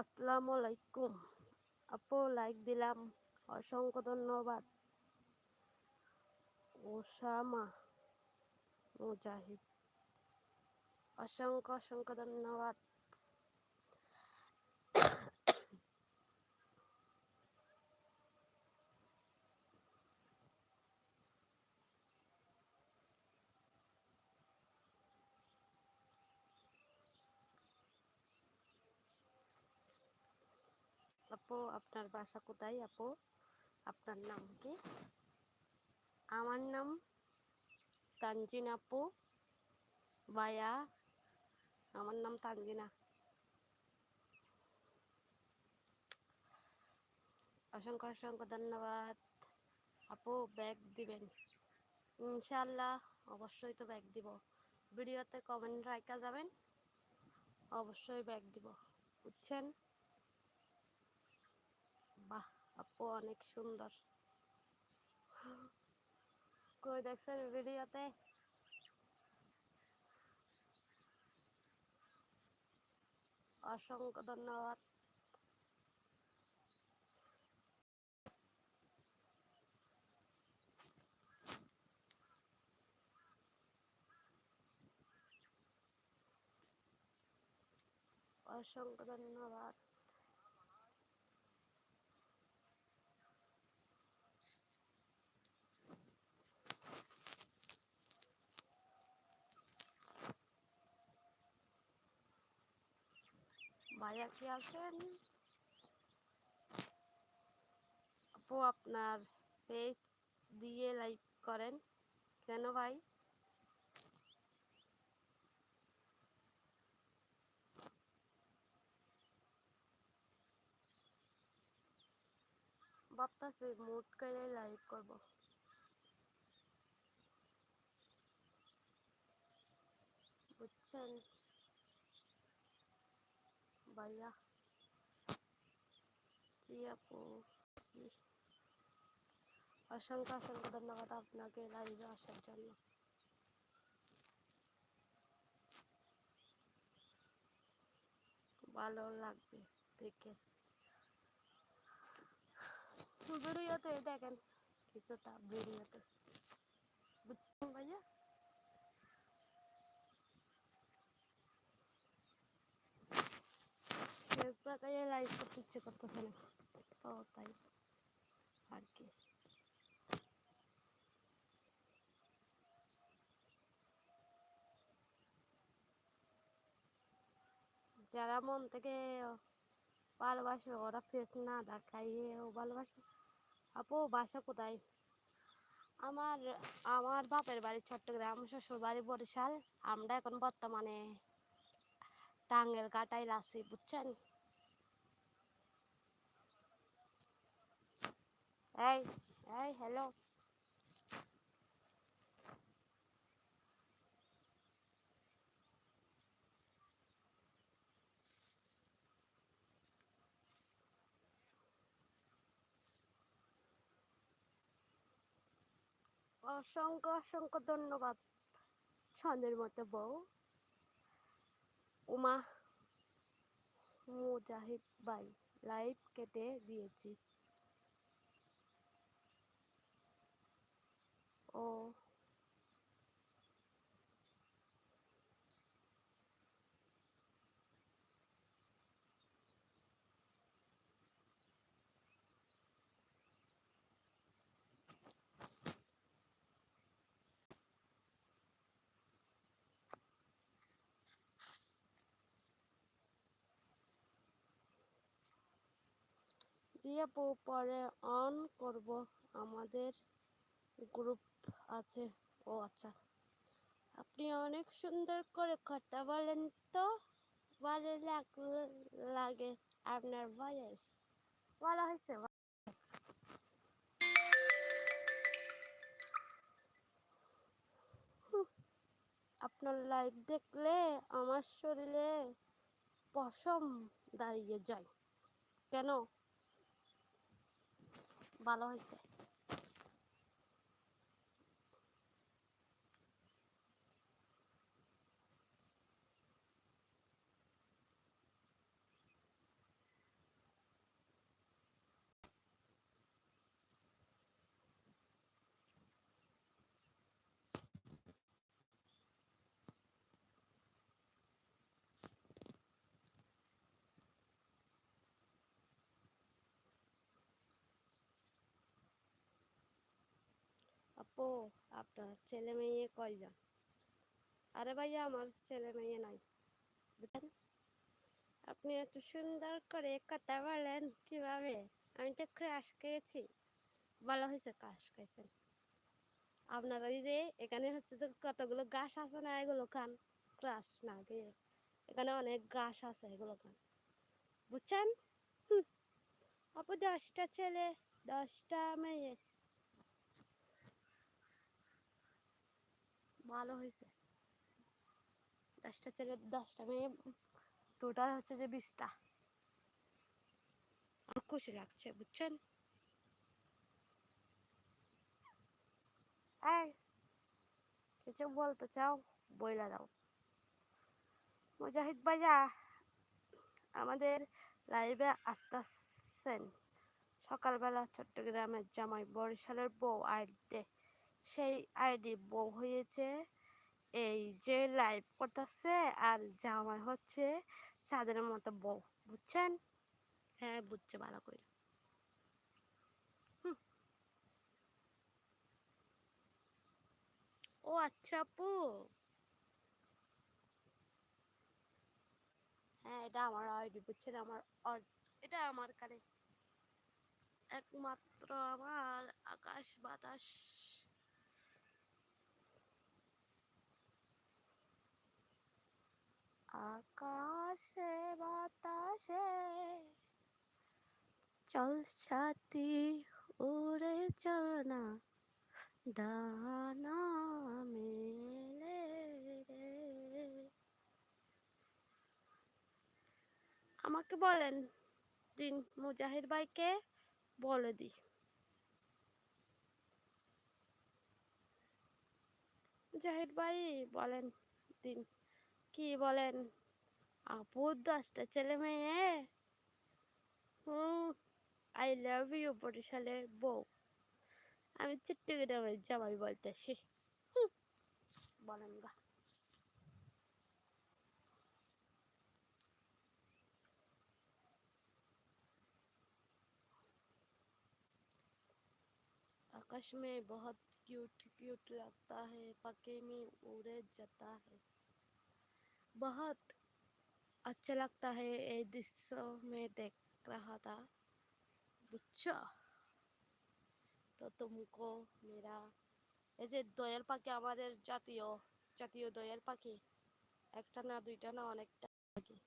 আসসালামু আলাইকুম আপু লাইক দিলাম। অসংখ্য ধন্যবাদ। ওসামা মুজাহিদ অসংখ্য অসংখ্য ধন্যবাদ। আপু, আপনার বাসা কোথায় আপু? আপনার নাম কি? আমার নাম তানজিন আপু। বায়া আমার নাম তানজিনা। অসংখ্য অসংখ্য ধন্যবাদ। আপু ব্যাগ দিবেন। ইনশাল্লাহ অবশ্যই তো ব্যাগ দিব। ভিডিওতে কমেন্ট রাখা যাবেন, অবশ্যই ব্যাগ দিব। বুঝছেন? আপু অনেক সুন্দর। কই দেখছেন ভিডিওতে? অসংখ্য ধন্যবাদ। অসংখ্য ধন্যবাদ। ভাইয়া কি আছেন আপু, আপনার পেজ দিয়ে লাইক করেন। কেন ভাই? ভাবতেছি মুড করে লাইভ করব। বুঝছেন? ভাইয়া জি আপু জি অসংখ্য অসংখ্য ধন্যবাদ আপনাকে লাইভে আসার জন্য ভালো লাগবে দেখে ভিডিওতে দেখেন কিছুটা ভিডিওতে বুঝছেন ভাইয়া করতে ইচ্ছে করতেছে না তো তাই আর কি যারা মন থেকে ভালোবাসে ওরা ফেস না দেখাইয়েও ভালোবাসে আপু বাসা কোথায় আমার আমার বাপের বাড়ি চট্টগ্রাম শ্বশুর বাড়ি বরিশাল আমরা এখন বর্তমানে টাঙ্গের কাটাই আছি বুঝছেন? এই এই হ্যালো অসংখ্য অসংখ্য ধন্যবাদ ছন্দের মতো বউ। উমা মুজাহিদ ভাই লাইভ কেটে দিয়েছি। ও জি আপু পরে অন করব আমাদের গ্রুপ আছে। ও আচ্ছা। আপনি অনেক সুন্দর করে কথা বলেন তো। ভালো লাগে আপনার ভয়েস ভালো হয়েছে আপনার লাইভ দেখলে আমার শরীরে পশম দাঁড়িয়ে যায়। কেন? ভালো হয়েছে আপু, আপনার ছেলে মেয়ে কয়জন? আরে ভাইয়া, আমার ছেলে মেয়ে নাই বুঝলেন আপনি এত সুন্দর করে কথা বলেন কীভাবে? আমি তো ক্রাশ খেয়েছি। ভালো হয়েছে ক্রাশ খাইছেন। আপনার ওই যে এখানে হচ্ছে যে কতগুলো গাছ আছে না, এগুলো খান। ক্রাশ না গিয়ে এখানে অনেক গাছ আছে, এগুলো খান। বুঝছেন। আপু, দশটা ছেলে, দশটা মেয়ে। ভালো হয়েছে। দশটা ছেলে দশটা মেয়ে টোটাল হচ্ছে যে বিশটা। আমার খুশি লাগছে বুঝছেন? কিছু বলতে চাও? বইলা দাও। মুজাহিদ ভাইয়া আমাদের লাইভে আসতেছেন সকালবেলা চট্টগ্রামের জামাই বরিশালের বউ আইডি। সেই আইডি বউ হয়েছে। এই যে লাইভ করতেছে আর জামাই হচ্ছে চাঁদের মতো বউ, বুঝছেন? হ্যাঁ বুঝছে ভালো করে ও আচ্ছা আপু। হ্যাঁ এটা আমার আইডি, বুঝছেন? আমার এটা আমার কানে। একমাত্র আমার আকাশ বাতাস আকাশে, বাতাসে চল সাথী উড়ে চল না ডানা মেলে আমাকে বলেন, দিন মুজাহির ভাইকে বলে দি। মুজাহির ভাই বলেন, দিন কি বলেন আপু দশটা ছেলে মেয়ে হুম আই লাভ ইউ বরিশালের বউ আমি চট্টগ্রামের জামাই বলতেছি হুম, বলেন গা आकाश में बहुत क्यूट क्यूट लगता है पके में उड़े जाता है बहुत अच्छा लगता है ये दृश्य में देख रहा था বুঝছো তো তুমকো মেরা এই যে দয়াল পাখি আমাদের জাতীয় জাতীয় দয়াল পাখি একটা না দুইটা না অনেকটা পাখি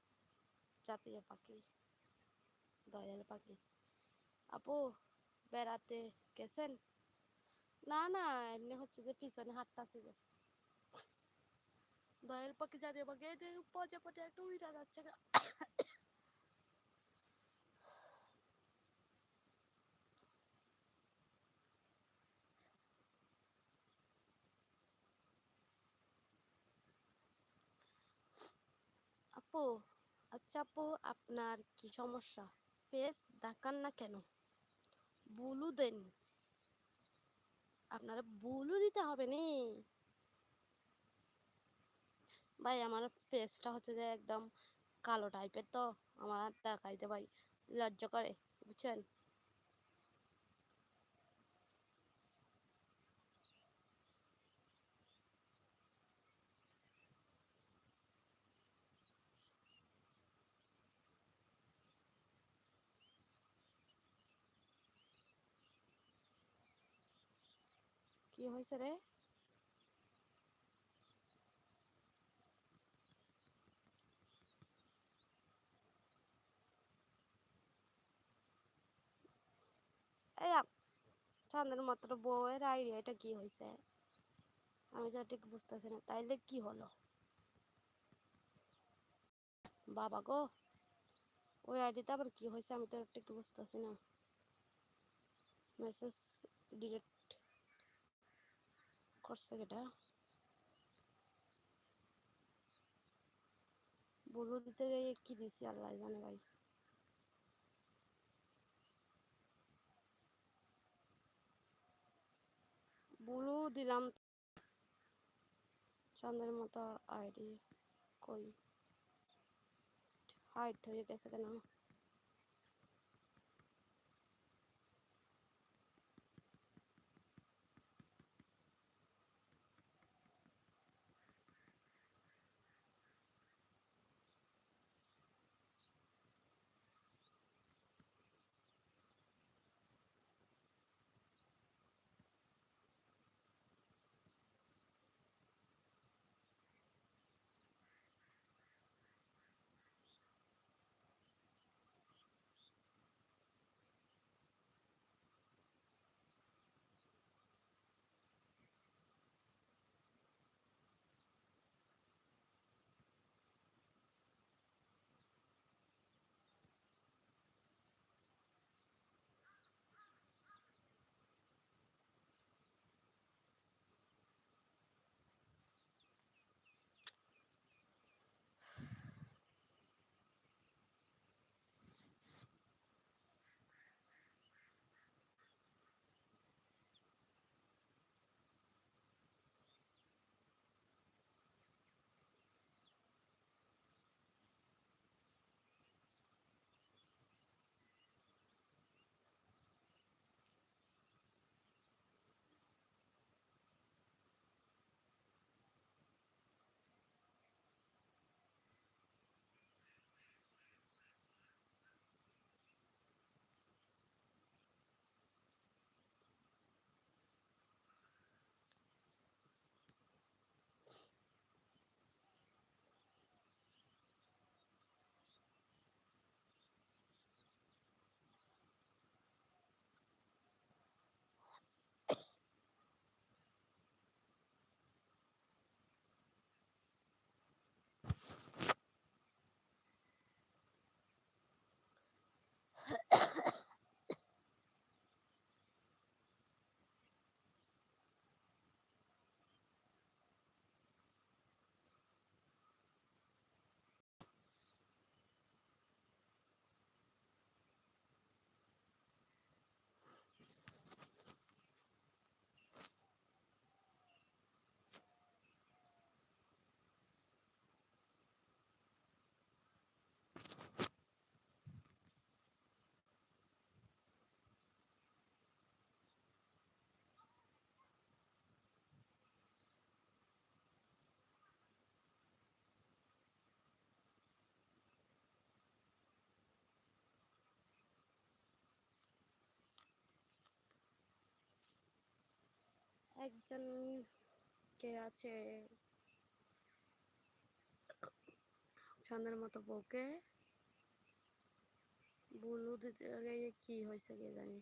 জাতীয় পাখি দয়াল পাখি আপু বেড়াতে গেছেন না না এমনি হচ্ছে যে পিছনে হাঁটতাছি যে পাখি জাতীয় পাখি এই যে পচে পচে একটু উইরা যাচ্ছে আপু আচ্ছা আপু, আপনার কি সমস্যা? ফেস দেখান না কেন? বুলু দেন। আপনারা বুলু দিতে হবে নি। ভাই, আমার ফেসটা হচ্ছে যে একদম কালো টাইপের তো। আমার দেখাইতে ভাই, লজ্জা করে, বুঝছেন? কি হয়েছে রে এই আপ- চাঁদের মাত্র বউয়ের আইডিয়া এটা কি হয়েছে আমি তো ঠিক বুঝতেছি না, তাইলে কি হলো? বাবা গো, ওই আইডিতে আবার কি হয়েছে আমি তো ঠিক বুঝতেছি না। মেসেজ ডিলিট করছে এটা বুলু দিতে গিয়ে কি দিছি আল্লাহ জানে ভাই। বুলু দিলাম চন্দ্রের মতো আইডি কই? হাইট হয়ে গেছে কেন? একজন কে আছে? ছন্দের মতো বউকে। বুলু দিতে কি হয়েছে কে জানি?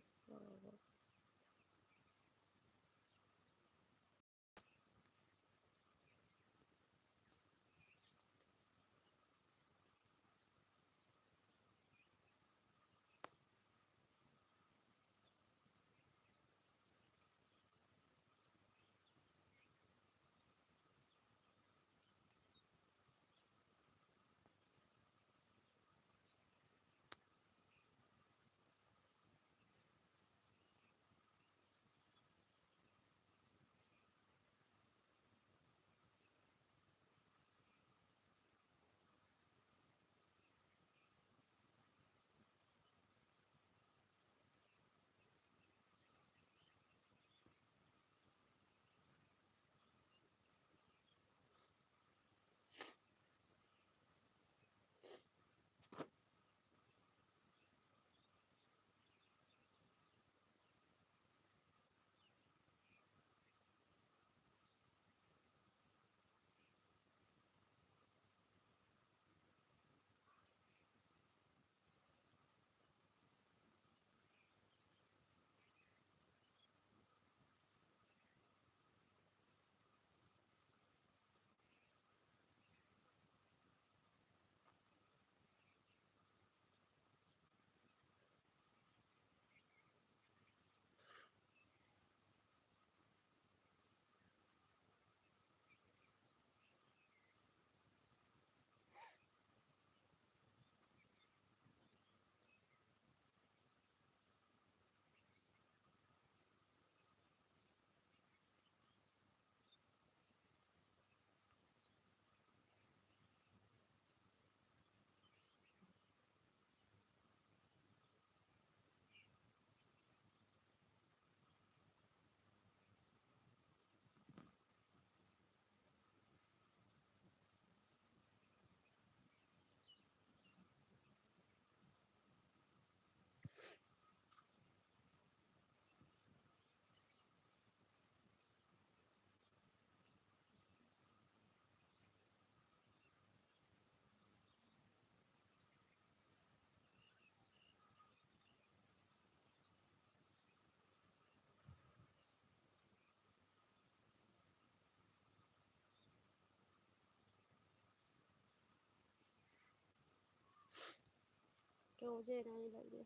বাবা কেউ যে নাই লাগবে